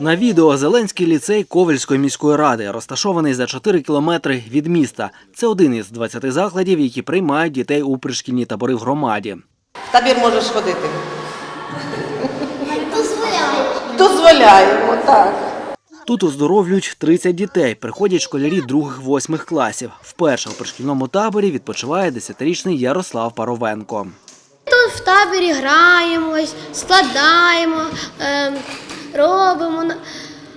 На відео Зеленський ліцей Ковельської міської ради розташований за 4 кілометри від міста. Це один із 20 закладів, які приймають дітей у пришкільні табори в громаді. В табір можеш ходити. Дозволяють. Дозволяємо, так. Тут оздоровлюють 30 дітей. Приходять школярі других-восьмих класів. Вперше у пришкільному таборі відпочиває 10-річний Ярослав Паровенко. Тут в таборі граємось, складаємо, ем, робимо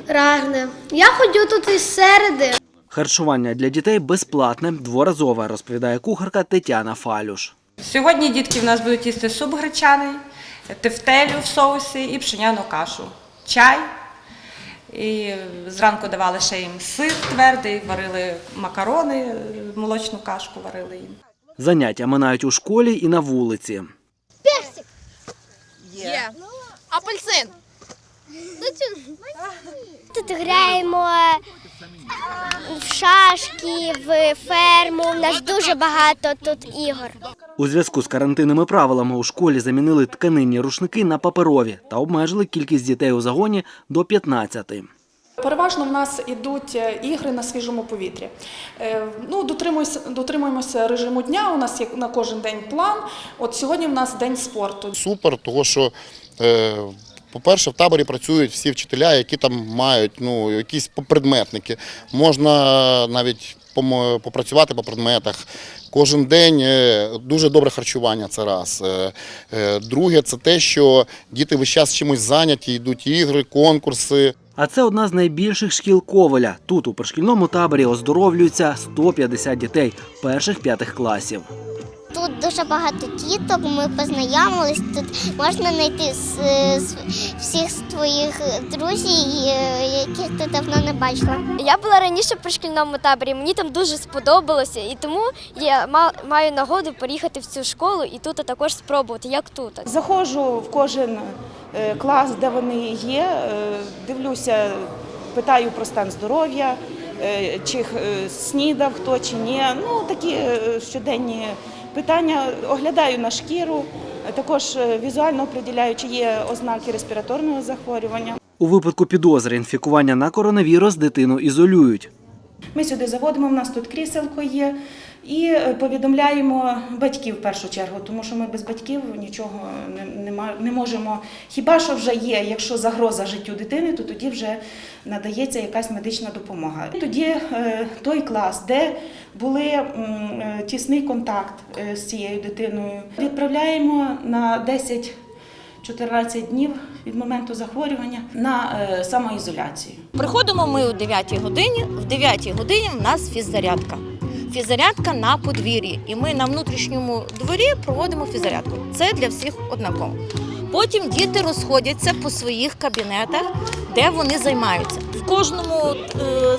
різне. Я ходю тут із середи. Харчування для дітей безплатне, дворазове, розповідає кухарка Тетяна Фалюш. Сьогодні дітки в нас будуть їсти суп гречаний, тефтелю в соусі і пшеняну кашу, чай. І зранку давали ще їм сир твердий, варили макарони, молочну кашку варили їм. Заняття минають у школі і на вулиці. Апельсин. Тут граємо в шашки, в ферму. У нас дуже багато тут ігор. У зв'язку з карантинними правилами у школі замінили тканинні рушники на паперові та обмежили кількість дітей у загоні до 15. Переважно в нас ідуть е, ігри на свіжому повітрі. Е, Ну, дотримуємося, дотримуємося режиму дня. У нас є на кожен день план. От сьогодні в нас день спорту. супер, тому що, е, по-перше, в таборі працюють всі вчителя, які там мають ну, якісь предметники. Можна навіть попрацювати по предметах. Кожен день е, дуже добре харчування це раз. Е, е, Друге, це те, що діти весь час чимось зайняті, йдуть ігри, конкурси. А це одна з найбільших шкіл Ковеля. Тут у пришкільному таборі оздоровлюються 150 дітей перших п'ятих класів. Тут дуже багато діток, ми познайомились. Тут можна знайти с- с- всіх твоїх друзів, е, яких ти давно не бачила. Я була раніше при шкільному таборі, мені там дуже сподобалося, і тому я маю нагоду переїхати в цю школу і тут також спробувати, як тут. Заходжу в кожен е, клас, де вони є, е, дивлюся, питаю про стан здоров'я, чи снідав хто чи ні. Ну, такі щоденні питання. Оглядаю на шкіру, також е, візуально определяю, чи є ознаки респіраторного захворювання. У випадку підозри інфікування на коронавірус дитину ізолюють. Ми сюди заводимо, в нас тут кріселко є, і е, повідомляємо батьків в першу чергу, тому що ми без батьків нічого не, не, можемо. Хіба що вже є, якщо загроза життю дитини, то тоді вже надається якась медична допомога. Тоді е, той клас, де були е, тісний контакт е, з цією дитиною, відправляємо на 10 14 днів від моменту захворювання на е, самоізоляцію. Приходимо ми о 9 годині. В 9 годині в нас фіззарядка. Фіззарядка на подвір'ї. І ми на внутрішньому дворі проводимо фіззарядку. Це для всіх однаково. Потім діти розходяться по своїх кабінетах, де вони займаються. В кожному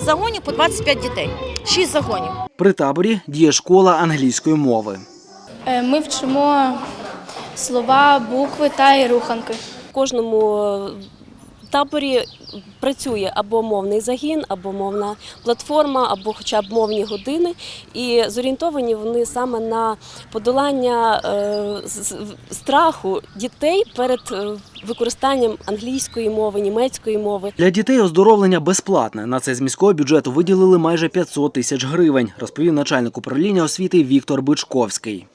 загоні по 25 дітей, 6 загонів. При таборі діє школа англійської мови. Е, Ми вчимо слова, букви та і руханки. В кожному е, таборі працює або мовний загін, або мовна платформа, або хоча б мовні години. І зорієнтовані вони саме на подолання е, страху дітей перед е, використанням англійської мови, німецької мови. Для дітей оздоровлення безплатне. На це з міського бюджету виділили майже 500 тисяч гривень, розповів начальник управління освіти Віктор Бичковський.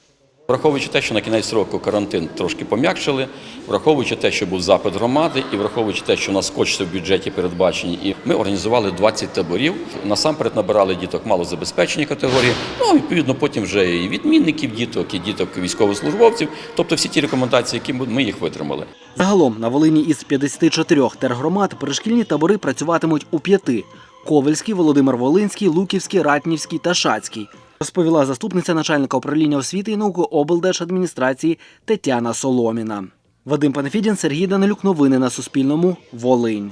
Враховуючи те, що на кінець року карантин трошки пом'якшили, враховуючи те, що був запит громади, і враховуючи те, що у нас кошти в бюджеті передбачені, і ми організували 20 таборів. Насамперед набирали діток малозабезпечені категорії. Ну відповідно, потім вже і відмінників діток, і діток військовослужбовців. Тобто всі ті рекомендації, які ми- їх витримали. Загалом на Волині із 54 тергромад пришкільні табори працюватимуть у п'яти: Ковельський, Володимир Волинський, Луківський, Ратнівський та Шацький. Розповіла заступниця начальника управління освіти і науки облдержадміністрації Тетяна Соломіна. Вадим Панафідін, Сергій Данилюк. Новини на Суспільному. Волинь.